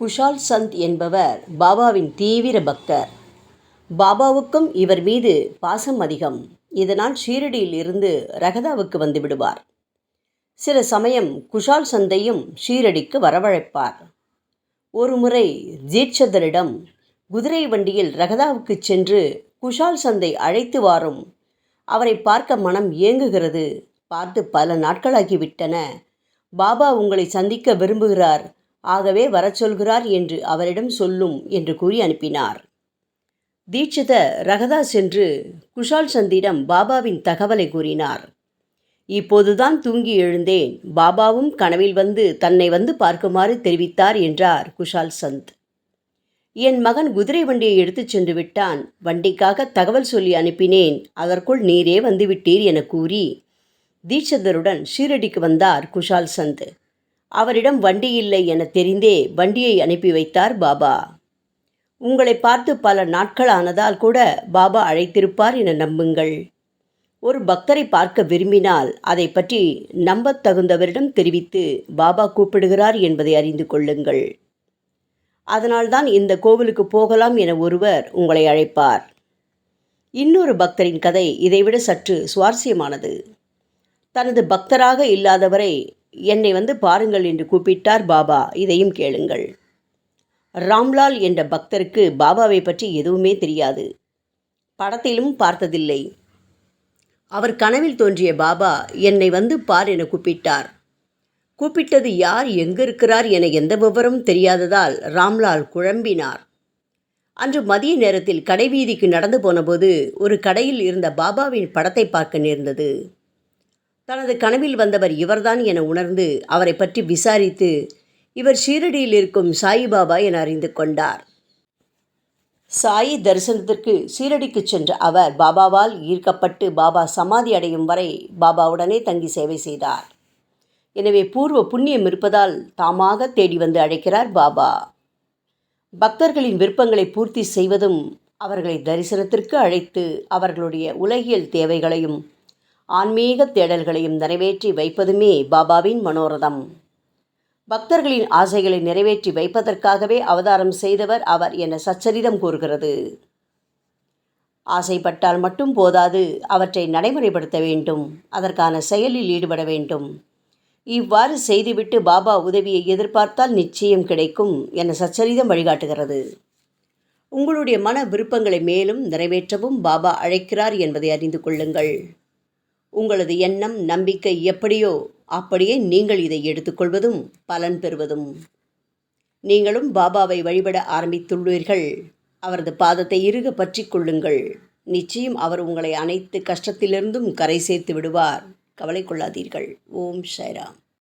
குஷால் சந்த் என்பவர் பாபாவின் தீவிர பக்தர். பாபாவுக்கும் இவர் மீது பாசம் அதிகம். இதனால் ஷீரடியில் இருந்து ரகதாவுக்கு வந்து விடுவார். சில சமயம் குஷால் சந்தையும் ஷீரடிக்கு வரவழைப்பார். ஒருமுறை ஜீட்சதரிடம் குதிரை வண்டியில் ரகதாவுக்கு சென்று குஷால் சந்தை அழைத்து வாரும். அவரை பார்க்க மனம் ஏங்குகிறது. பார்த்து பல நாட்களாகிவிட்டன. பாபா உங்களை சந்திக்க விரும்புகிறார். ஆகவே வரச் சொல்கிறார் என்று அவரிடம் சொல்லும் என்று கூறி அனுப்பினார். தீட்சித ரகதா சென்று குஷால் சந்திடம் பாபாவின் தகவலை கூறினார். இப்போதுதான் தூங்கி எழுந்தேன். பாபாவும் கனவில் வந்து தன்னை வந்து பார்க்குமாறு தெரிவித்தார் என்றார் குஷால் சந்த். என் மகன் குதிரை வண்டியை எடுத்துச் சென்று விட்டான். வண்டிக்காக தகவல் சொல்லி அனுப்பினேன். அதற்குள் நீரே வந்துவிட்டீர் என கூறி தீட்சிதருடன் ஷீரடிக்கு வந்தார் குஷால் சந்த். அவரிடம் வண்டி இல்லை என தெரிந்தே வண்டியை அனுப்பி வைத்தார் பாபா. உங்களை பார்த்து பல நாட்கள் ஆனதால் கூட பாபா அழைத்திருப்பார் என நம்புங்கள். ஒரு பக்தரை பார்க்க விரும்பினால் அதை பற்றி நம்பத் தகுந்தவரிடம் தெரிவித்து பாபா கூப்பிடுகிறார் என்பதை அறிந்து கொள்ளுங்கள். அதனால்தான் இந்த கோவிலுக்கு போகலாம் என ஒருவர் உங்களை அழைப்பார். இன்னொரு பக்தரின் கதை இதைவிட சற்று சுவாரஸ்யமானது. தனது பக்தராக இல்லாதவரை என்னை வந்து பாருங்கள் என்று கூப்பிட்டார் பாபா. இதையும் கேளுங்கள். ராம்லால் என்ற பக்தருக்கு பாபாவை பற்றி எதுவுமே தெரியாது. படத்திலும் பார்த்ததில்லை. அவர் கனவில் தோன்றிய பாபா என்னை வந்து பார் என கூப்பிட்டார். கூப்பிட்டது யார் எங்கிருக்கிறார் என எந்த விவரமும் தெரியாததால் ராம்லால் குழம்பினார். அன்று மதிய நேரத்தில் கடைவீதிக்கு நடந்து போனபோது ஒரு கடையில் இருந்த பாபாவின் படத்தை பார்க்க நேர்ந்தது. தனது கனவில் வந்தவர் இவர்தான் என உணர்ந்து அவரை பற்றி விசாரித்து இவர் ஷீரடியில் இருக்கும் சாயிபாபா என அறிந்து கொண்டார். சாயி தரிசனத்திற்கு சீரடிக்கு சென்ற அவர் பாபாவால் ஈர்க்கப்பட்டு பாபா சமாதி அடையும் வரை பாபாவுடனே தங்கி சேவை செய்தார். எனவே பூர்வ புண்ணியம் இருப்பதால் தாமாக தேடி வந்து அழைக்கிறார் பாபா. பக்தர்களின் விருப்பங்களை பூர்த்தி செய்வதும் அவர்களை தரிசனத்திற்கு அழைத்து அவர்களுடைய உலகியல் தேவைகளையும் ஆன்மீக தேடல்களையும் நிறைவேற்றி வைப்பதுமே பாபாவின் மனோரதம். பக்தர்களின் ஆசைகளை நிறைவேற்றி வைப்பதற்காகவே அவதாரம் செய்தவர் அவர் என சச்சரிதம் கூறுகிறது. ஆசைப்பட்டால் மட்டும் போதாது அவற்றை நடைமுறைப்படுத்த வேண்டும் அதற்கான செயலில் ஈடுபட வேண்டும். இவ்வாறு செய்துவிட்டு பாபா உதவியை எதிர்பார்த்தால் நிச்சயம் கிடைக்கும் என சச்சரிதம் வழிகாட்டுகிறது. உங்களுடைய மன விருப்பங்களை மேலும் நிறைவேற்றவும் பாபா அழைக்கிறார் என்பதை அறிந்து கொள்ளுங்கள். உங்களது எண்ணம் நம்பிக்கை எப்படியோ அப்படியே நீங்கள் இதை எடுத்துக்கொள்வதும் பலன் பெறுவதும். நீங்களும் பாபாவை வழிபட ஆரம்பித்துள்ளீர்கள். அவரது பாதத்தை இறுக பற்றி கொள்ளுங்கள். நிச்சயம் அவர் உங்களை அனைத்து கஷ்டத்திலிருந்தும் கரை சேர்த்து விடுவார். கவலை கொள்ளாதீர்கள். ஓம் ஷைராம்.